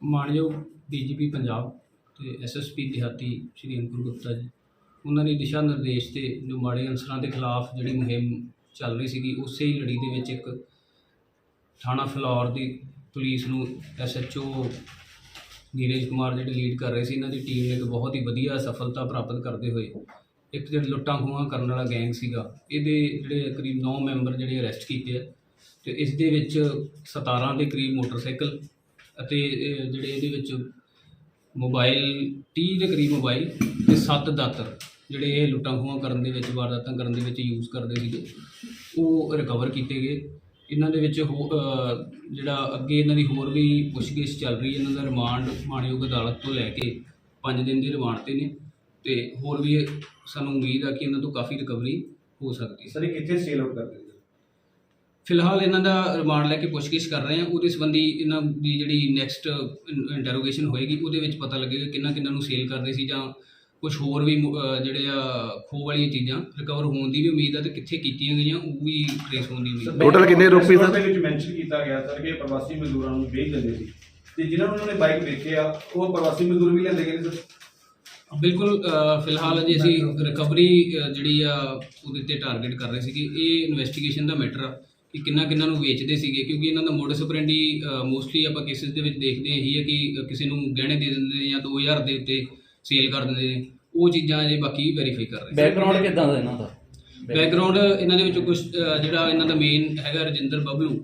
ਮਾਨਯੋਗ ਡੀਜੀਪੀ ਪੰਜਾਬ ਤੇ ਐਸਐਸਪੀ ਦਿਹਾਤੀ ਸ਼੍ਰੀ ਅੰਕੁਰ ਗੁਪਤਾ ਜੀ, ਉਹਨਾਂ ਦੇ ਦਿਸ਼ਾ ਨਿਰਦੇਸ਼ ਤੇ ਜੋ ਮਾੜੇ ਅਨਸਰਾਂ ਦੇ ਖਿਲਾਫ ਜਿਹੜੀ ਮੁਹਿੰਮ ਚੱਲ ਰਹੀ ਸੀਗੀ, ਉਸੇ ਹੀ ਲੜੀ ਦੇ ਵਿੱਚ ਇੱਕ ਥਾਣਾ ਫਲੌਰ ਦੀ ਪੁਲਿਸ ਨੂੰ ਐਸਐਚਓ ਨੀਰਜ ਕੁਮਾਰ ਜਿਹੜੇ ਲੀਡ ਕਰ ਰਹੇ ਸੀ, ਇਹਨਾਂ ਦੀ ਟੀਮ ਨੇ ਇੱਕ ਬਹੁਤ ਹੀ ਵਧੀਆ ਸਫਲਤਾ ਪ੍ਰਾਪਤ ਕਰਦੇ ਹੋਏ ਇੱਕ ਜਿਹੜਾ ਲੁੱਟਾਂ ਖੋਹਾਂ ਕਰਨ ਵਾਲਾ ਗੈਂਗ ਸੀਗਾ, ਇਹਦੇ ਜਿਹੜੇ ਕਰੀਬ 9 ਮੈਂਬਰ ਜਿਹੜੇ ਅਰੈਸਟ ਕੀਤੇ ਆ ਤੇ ਇਸ ਦੇ ਵਿੱਚ 17 ਦੇ ਕਰੀਬ ਮੋਟਰਸਾਈਕਲ ਅਤੇ ਜਿਹੜੇ ਇਹਦੇ ਵਿੱਚ ਮੋਬਾਈਲ 30 ਦੇ ਕਰੀਬ ਮੋਬਾਈਲ ਤੇ 7 ਦਾਤਰ, ਜਿਹੜੇ ਇਹ ਲੁੱਟਾਂ ਖੋਹਾਂ ਕਰਨ ਦੇ ਵਿੱਚ, ਵਾਰਦਾਤਾਂ ਕਰਨ ਦੇ ਵਿੱਚ ਯੂਜ਼ ਕਰਦੇ ਸੀਗੇ, ਉਹ ਰਿਕਵਰ ਕੀਤੇ ਗਏ। ਇਹਨਾਂ ਦੇ ਵਿੱਚ ਹੋ ਜਿਹੜਾ ਅੱਗੇ ਇਹਨਾਂ ਦੀ ਹੋਰ ਵੀ ਪੁੱਛਗਿੱਛ ਚੱਲ ਰਹੀ ਹੈ, ਇਹਨਾਂ ਦਾ ਰਿਮਾਂਡ ਮਾਣਯੋਗ ਅਦਾਲਤ ਤੋਂ ਲੈ ਕੇ 5 ਦਿਨ ਦੇ ਰਿਮਾਂਡ ਤੇ ਨੇ, ਤੇ ਹੋਰ ਵੀ ਸਾਨੂੰ ਉਮੀਦ ਆ ਕਿ ਇਹਨਾਂ ਤੋਂ ਕਾਫੀ ਰਿਕਵਰੀ ਹੋ ਸਕਦੀ ਹੈ। ਸਰ, ਇਹ ਕਿੱਥੇ ਸੇਲ ਆਊਟ ਕਰਦੇ ਫਿਲਹਾਲ ਇਹਨਾਂ ਦਾ ਰਿਮਾਂਡ ਲੈ ਕੇ ਪੁੱਛਗਿੱਛ ਕਰ ਰਹੇ ਹਾਂ। ਉਹਦੇ ਸੰਬੰਧੀ ਇਹਨਾਂ ਦੀ ਜਿਹੜੀ ਨੈਕਸਟ ਇੰਟਰੋਗੇਸ਼ਨ ਹੋਏਗੀ ਉਹਦੇ ਵਿੱਚ ਪਤਾ ਲੱਗੇਗਾ ਕਿੰਨਾ ਕਿੰਨਾ ਨੂੰ ਸੇਲ ਕਰਦੇ ਸੀ ਜਾਂ ਕੁਝ ਹੋਰ ਵੀ ਜਿਹੜੇ ਆ ਖੋਹ ਵਾਲੀਆਂ ਚੀਜ਼ਾਂ ਰਿਕਵਰ ਹੋਣ ਦੀ ਵੀ ਉਮੀਦ ਆ ਤੇ ਕਿੱਥੇ ਕੀਤੀਆਂ ਗਈਆਂ ਉਹ ਵੀ ਟ੍ਰੇਸ ਹੋਣ ਦੀ ਉਮੀਦ ਆ। Total ਕਿੰਨੇ ਰੁਪਏ ਸਰ? ਦੇ ਵਿੱਚ ਮੈਂਸ਼ਨ ਕੀਤਾ ਗਿਆ ਸਰ ਕਿ ਪ੍ਰਵਾਸੀ ਮਜ਼ਦੂਰਾਂ ਨੂੰ ਵੇਚ ਦਿੰਦੇ ਸੀ। ਤੇ ਜਿਨ੍ਹਾਂ ਨੂੰ ਉਹਨਾਂ ਨੇ ਬਾਈਕ ਵੇਚੇ ਆ ਉਹ ਪ੍ਰਵਾਸੀ ਮਜ਼ਦੂਰ ਵੀ ਲੈਂਦੇ ਗਏ ਨੇ ਸਰ? ਬਿਲਕੁਲ ਫਿਲਹਾਲ ਅਜੇ ਅਸੀਂ ਰਿਕਵਰੀ ਜਿਹੜੀ ਆ ਉਹਦੇ ਤੇ ਟਾਰਗੇਟ ਕਰ ਰਹੇ ਸੀਗੇ। ਇਹ ਇਨਵੈਸਟੀਗੇਸ਼ਨ ਦਾ ਮੈਟਰ ਆ। ਕਿ ਕਿੰਨਾ ਕਿੰਨਾ ਨੂੰ ਵੇਚਦੇ ਸੀਗੇ ਕਿਉਂਕਿ ਇਹਨਾਂ ਦਾ ਮੋਡਸ ਆਪਰੈਂਡੀ ਮੋਸਟਲੀ ਆਪਾਂ ਕੇਸਿਸ ਦੇ ਵਿੱਚ ਦੇਖਦੇ ਹਾਂ ਇਹੀ ਹੈ ਕਿ ਕਿਸੇ ਨੂੰ ਗਹਿਣੇ ਦੇ ਦਿੰਦੇ ਨੇ ਜਾਂ 2000 ਦੇ ਉੱਤੇ ਸੇਲ ਕਰ ਦਿੰਦੇ ਨੇ ਉਹ ਚੀਜ਼ਾਂ ਅਜੇ ਬਾਕੀ ਵੈਰੀਫਾਈ ਕਰ ਰਹੇ ਬੈਕਗ੍ਰਾਉਂਡ ਕਿਦਾਂ ਦਾ ਇਹਨਾਂ ਦਾ? ਬੈਕਗ੍ਰਾਉਂਡ ਇਹਨਾਂ ਦੇ ਵਿੱਚੋਂ ਕੁਝ ਜਿਹੜਾ ਇਹਨਾਂ ਦਾ ਮੇਨ ਹੈਗਾ ਰਜਿੰਦਰ ਬਬਲੂ।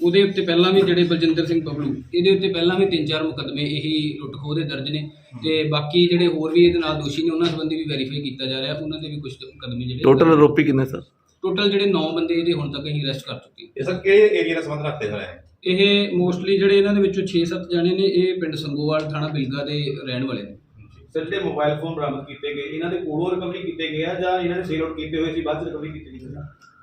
ਉਹਦੇ ਉੱਤੇ ਪਹਿਲਾਂ ਵੀ ਜਿਹੜੇ ਬਲਜਿੰਦਰ ਸਿੰਘ ਬਬਲੂ ਇਹਦੇ ਉੱਤੇ ਪਹਿਲਾਂ ਵੀ ਤਿੰਨ ਚਾਰ ਮੁਕੱਦਮੇ ਇਹੀ ਲੁੱਟ ਖੋਹ ਦੇ ਦਰਜ ਨੇ ਤੇ ਬਾਕੀ ਜਿਹੜੇ ਹੋਰ ਵੀ ਇਹਦੇ ਨਾਲ ਦੋਸ਼ੀ ਨੇ ਉਹਨਾਂ ਸੰਬੰਧੀ ਵੀ ਵੈਰੀਫਾਈ ਕੀਤਾ ਜਾ ਰਿਹਾ ਉਹਨਾਂ ਦੇ ਵੀ ਕੁਝ ਮੁਕੱਦਮੇ ਜਿਹੜੇ ਟੋਟਲ ਆਰੋਪੀ ਕਿੰਨੇ ਸਰ? ਟੋਟਲ ਜਿਹੜੇ 9 ਬੰਦੇ ਇਹਦੇ ਹੁਣ ਤੱਕ ਅਸੀਂ ਅਰੈਸਟ ਕਰ ਚੁੱਕੇ ਹਾਂ। ਇਹ ਸਰ ਕਿਹੜੇ ਏਰੀਆ ਦਾ ਸੰਬੰਧ ਰੱਖਦੇ ਹੋਏ ਹੈ? ਇਹ ਮੋਸਟਲੀ ਜਿਹੜੇ ਇਹਨਾਂ ਦੇ ਵਿੱਚੋਂ 6-7 ਜਣੇ ਨੇ ਇਹ ਪਿੰਡ ਸੰਗੋਵਾਲ ਥਾਣਾ ਬਿਲਗਾ ਦੇ ਰਹਿਣ ਵਾਲੇ ਨੇ। ਸਰ ਜਿਹੜੇ ਮੋਬਾਈਲ ਫੋਨ ਬਰਾਮਦ ਕੀਤੇ ਗਏ ਇਹਨਾਂ ਦੇ ਕੋਲੋਂ ਰਿਕਵਰੀ ਕੀਤੇ ਗਏ ਆ ਜਾਂ ਇਹਨਾਂ ਨੇ ਸੇਲ ਆਊਟ ਕੀਤੇ ਹੋਏ ਸੀ ਬਾਅਦ ਚ ਰਿਕਵਰੀ ਕੀਤੀ ਗਈ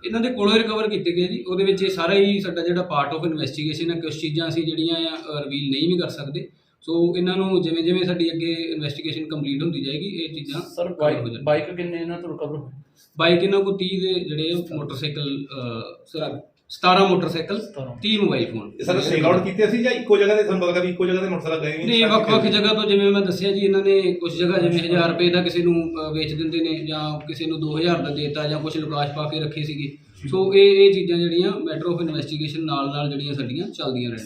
ਇਹਨਾਂ ਦੇ ਕੋਲੋਂ ਰਿਕਵਰ ਕੀਤੇ ਗਏ ਜੀ। ਉਹਦੇ ਵਿੱਚ ਇਹ ਸਾਰਾ ਹੀ ਸਾਡਾ ਜਿਹੜਾ ਪਾਰਟ ਆਫ ਇਨਵੈਸਟੀਗੇਸ਼ਨ ਹੈ ਕੁਝ ਚੀਜ਼ਾਂ ਅਸੀਂ ਜਿਹੜੀਆਂ ਆ ਰਿਵੀਲ ਨਹੀਂ ਵੀ ਕਰ ਸਕਦੇ। ਸੋ ਇਹਨਾਂ ਨੂੰ ਜਿਵੇਂ ਜਿਵੇਂ ਸਾਡੀ ਅੱਗੇ ਇਨਵੈਸਟੀਗੇਸ਼ਨ ਕੰਪਲੀਟ ਹੁੰਦੀ ਜਾਏਗੀ ਇਹ ਚੀਜ਼ਾਂ ਸਰ ਬਾਈਕ। ਬਾਈਕ ਕਿੰਨੇ ਇਹਨਾਂ ਤੋਂ ਰਿਕਵਰ ਹੋਏ? ਬਾਈਕ ਇਹਨਾਂ ਕੋਲ 30 ਦੇ ਜਿਹੜੇ motorcycle sir 17 motorcycle 17 30 mobile phone ਇਹ ਸਰ ਸੇਲ ਆਊਟ ਕੀਤੇ ਸੀ ਜਾਂ ਇੱਕੋ ਜਗ੍ਹਾ ਤੇ ਤੁਹਾਨੂੰ ਪਤਾ ਵੀ ਇੱਕੋ ਜਗ੍ਹਾ ਤੇ ਮੋਟਰਸਾਈਕਲ ਗਏ ਨਹੀਂ ਵੱਖ-ਵੱਖ ਜਗ੍ਹਾ ਤੋਂ ਜਿਵੇਂ ਮੈਂ ਦੱਸਿਆ ਜੀ ਇਹਨਾਂ ਨੇ ਕੁਝ ਜਗ੍ਹਾ ਜਿਵੇਂ 1000 ਰੁਪਏ ਦਾ ਕਿਸੇ ਨੂੰ ਵੇਚ ਦਿੰਦੇ ਨੇ ਜਾਂ ਕਿਸੇ ਨੂੰ 2000 ਦਾ ਦੇਤਾ ਜਾਂ ਕੁਝ ਲੁਕਾਸ਼ ਪਾ ਕੇ ਰੱਖੇ ਸੀਗੇ। ਸੋ ਇਹ ਇਹ ਚੀਜ਼ਾਂ ਜਿਹੜੀਆਂ ਮੈਟਰ ਆਫ ਇਨਵੈਸਟੀਗੇਸ਼ਨ ਨਾਲ ਨਾਲ ਜਿਹੜੀਆਂ ਸਾਡੀਆਂ ਚੱਲਦੀਆਂ ਰਹਿਣ।